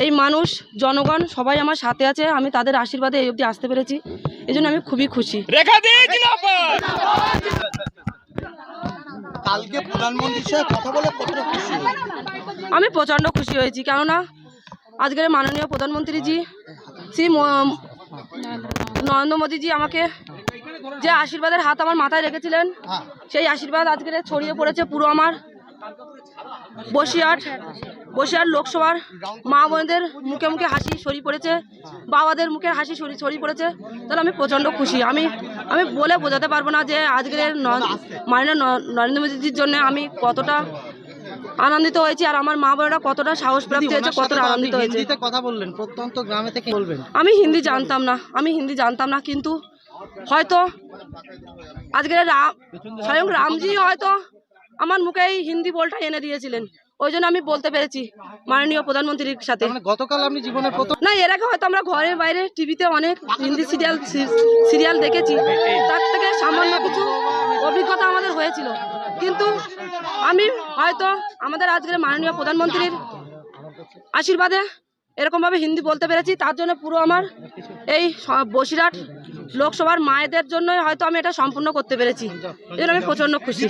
এই মানুষ জনগণ সবাই আমার সাথে আছে আমি তাদের আশীর্বাদে এই অবধি আসতে পেরেছি। এই জন্য আমি খুবই খুশি। রেখা দিয়ে জিন্দাবাদ! কালকে প্রধানমন্ত্রীর সাথে কথা বলে খুশি আমি প্রচণ্ড খুশি হয়েছি কেননা আজকের মাননীয় প্রধানমন্ত্রীজি শ্রী ম- নরেন্দ্র মোদীজি আমাকে যে আশীর্বাদের হাত আমার মাথায় রেখেছিলেন হ্যাঁ। সেই আশীর্বাদ আজকের ছড়িয়ে পড়েছে পুরো আমার বসিরহাট বসিরহাট লোকসভার মা বোনদের মুখে মুখে হাসি ছড়িয়ে পড়েছে বাবাদের মুখে হাসি ছড়ি ছড়িয়ে পড়েছে। তাহলে আমি প্রচণ্ড খুশি। আমি আমি বলে বোঝাতে পারব না যে আজকের ন- মাননীয় নরেন্দ্র মোদীজির জন্য আমি কতটা আনন্দিত হয়েছি আর আমার মা বোনেরা কতটা সাহস প্রাপ্তি হয়েছে কতটা আনন্দিত হয়েছে। কথা বললেন প্রত্যন্ত গ্রামে থেকে বলবেন। আমি হিন্দি জানতাম না আমি হিন্দি জানতাম না কিন্তু হয়তো আজকের রাম স্বয়ং রামজি হয়তো আমার মুখে এই হিন্দি বলটা এনে দিয়েছিলেন। ওই জন্য আমি বলতে পেরেছি মাননীয় প্রধানমন্ত্রীর সাথে। মানে গতকাল আপনি জীবনের প্রথম না এর আগে হয়তো আমরা ঘরের বাইরে টিভিতে অনেক হিন্দি সিরিয়াল সিরিয়াল দেখেছি। তার থেকে সামান্য কিছু অভিজ্ঞতা আমাদের হয়েছিল। কিন্তু আমি হয়তো আমাদের আজকের মাননীয় প্রধানমন্ত্রীর আশীর্বাদে এরকমভাবে হিন্দি বলতে পেরেছি। তার জন্য পুরো আমার এই বসিরহাট লোকসভার মায়েদের জন্যই হয়তো আমি এটা সম্পূর্ণ করতে পেরেছি। এর আমি প্রচণ্ড খুশি।